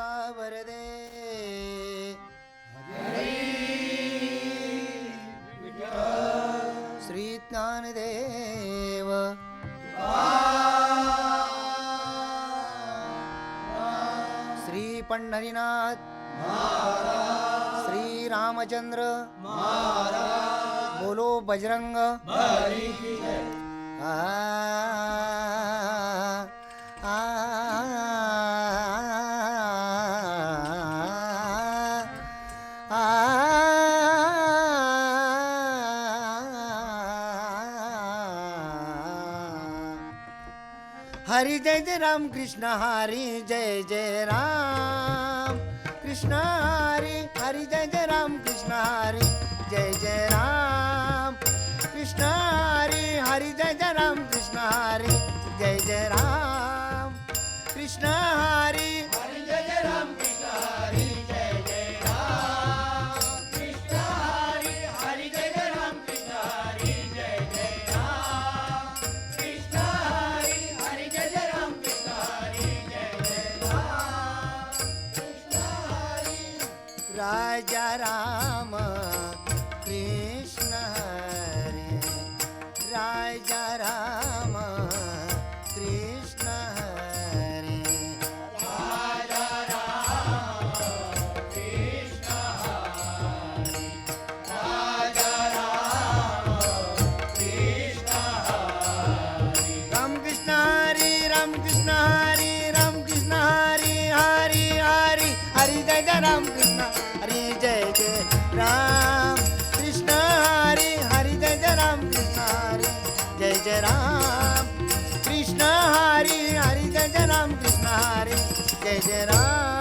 का वरदे? श्री ज्ञानदेव। श्री पंढरीनाथ। श्री रामचंद्र। बोलो बजरंग। आ हरि जय जय राम कृष्ण हरि जय जय राम कृष्ण हरि Krishna. जय जय राम कृष्ण हरि जय जय राम कृष्ण हरि हरि जय जय राम कृष्ण हरि जय जय राम कृष्ण हरि जय जय राम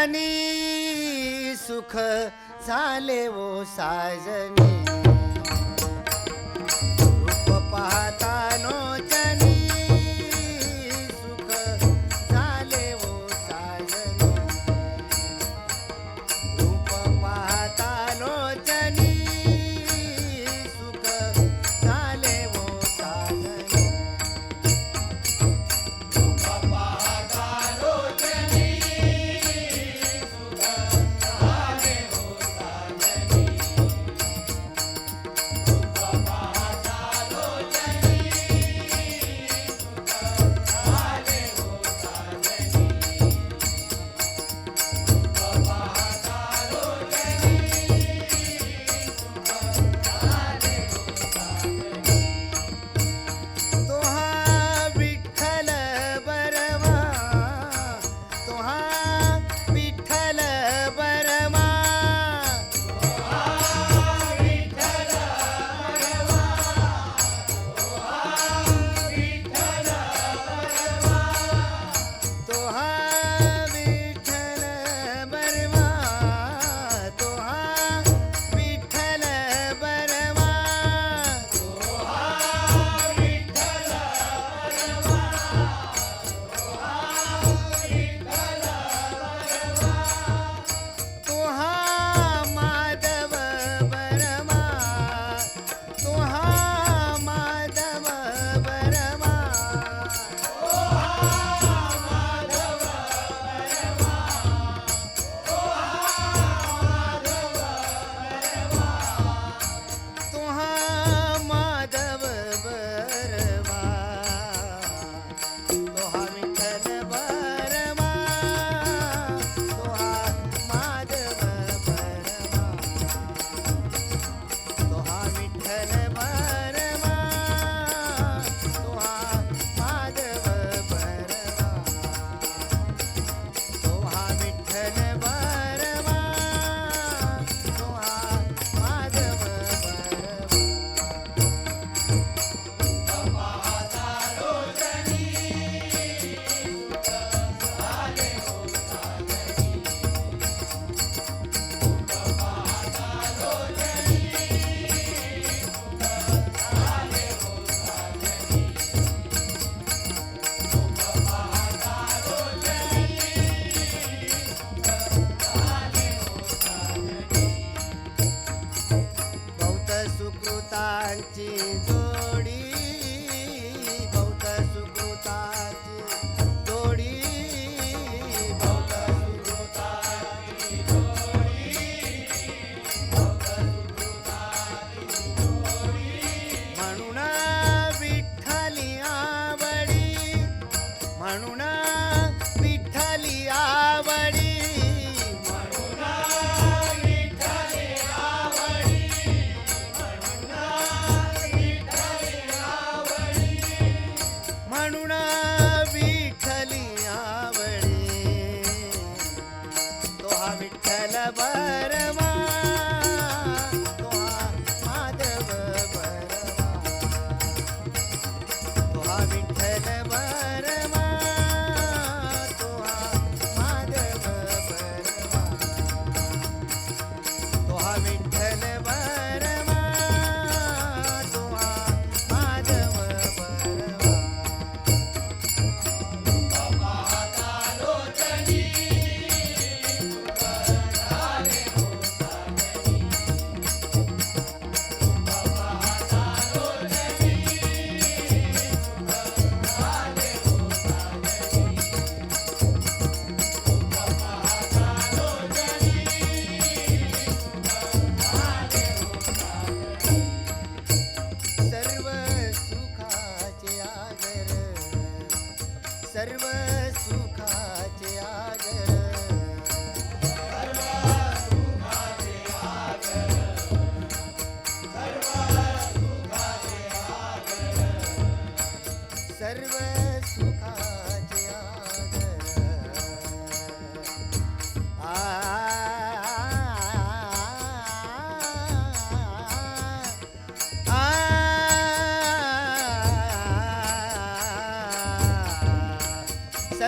साजनी सुख झाले वो साजनी. रूप पाहता लोचनी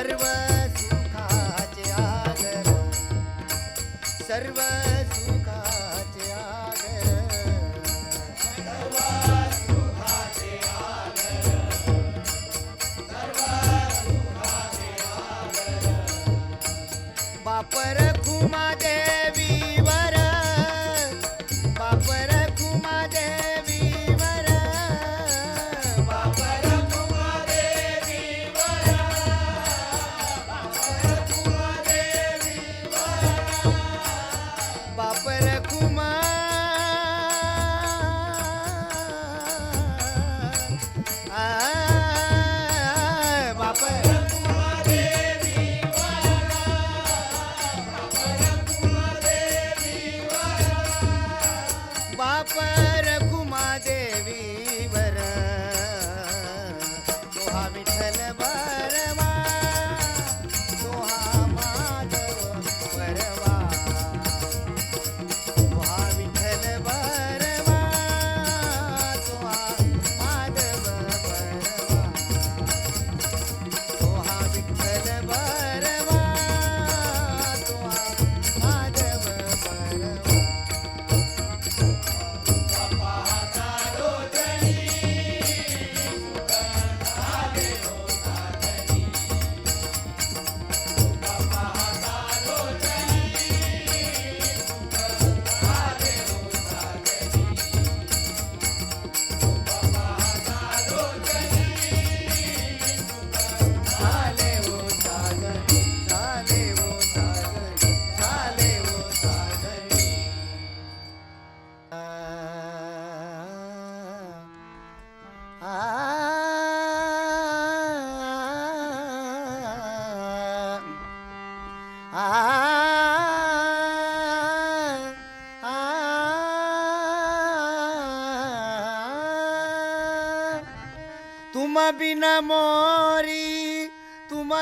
ಸರ್ವಾ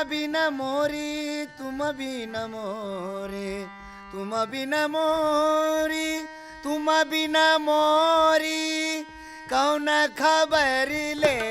बिन मोरी तुम बिन मोरे तुम बिन मोरी तुम बिन मोरी कौन खबर ले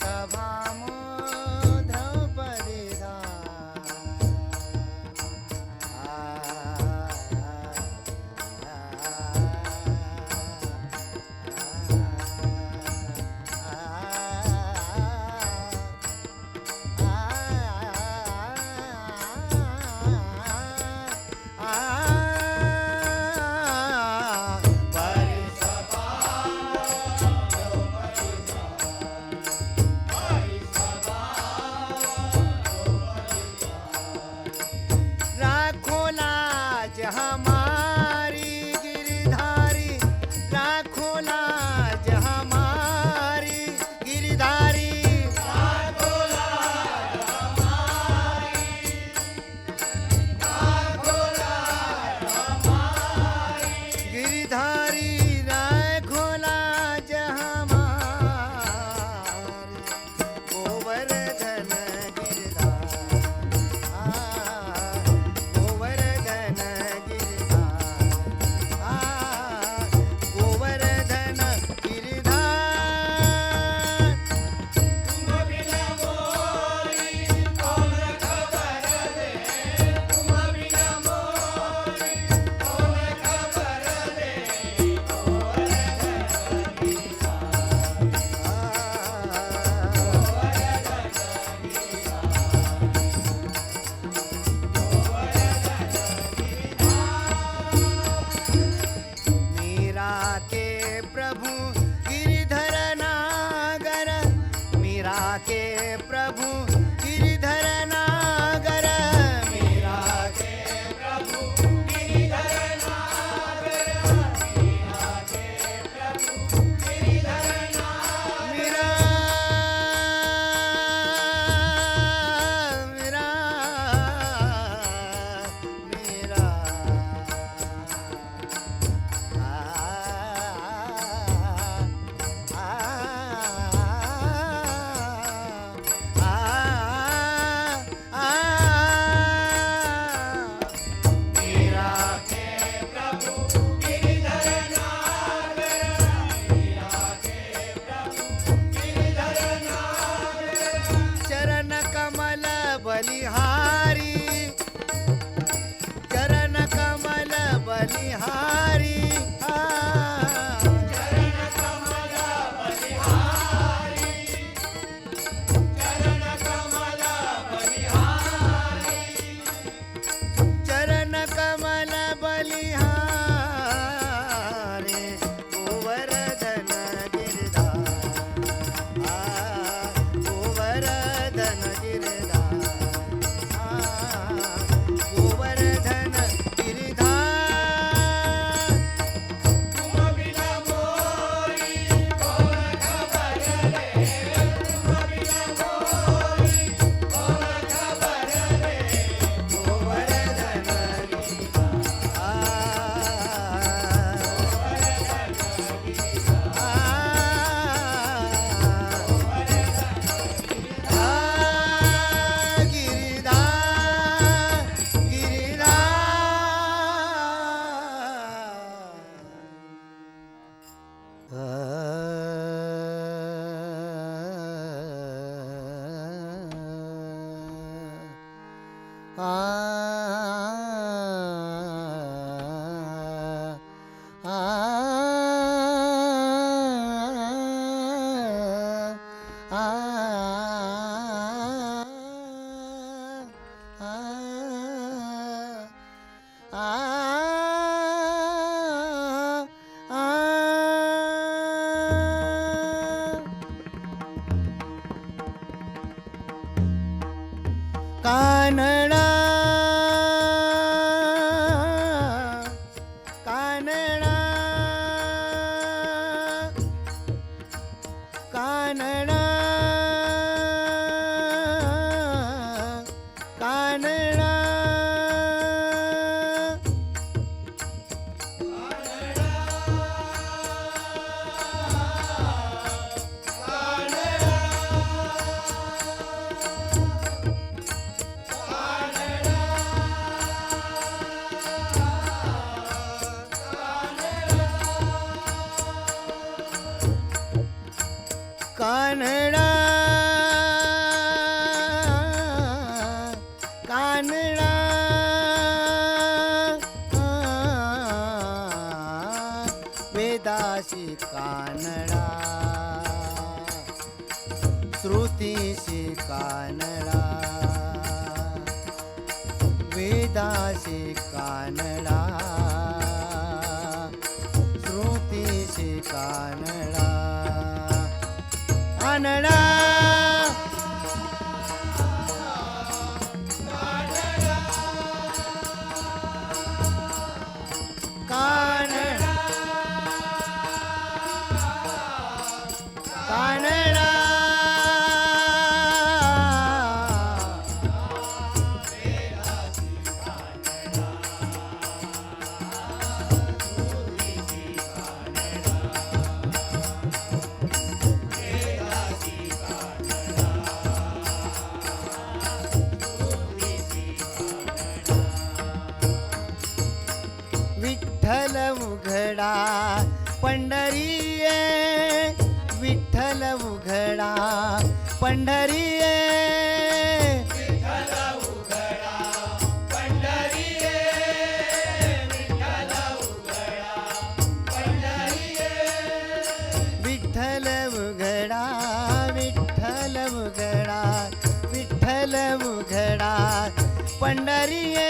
Tava ಕಾನಡ वेदाशी कानडा. श्रुतीशी कानडा. वेदाशी कानडा. श्रुतीशी कानडा. अनडा विठ्ठल उघडा. पंढरीये विठ्ठल उघडा. पंढरीये विठ्ठल उघडा. विठ्ठल उघडा. विठ्ठल उघडा. पंढरीये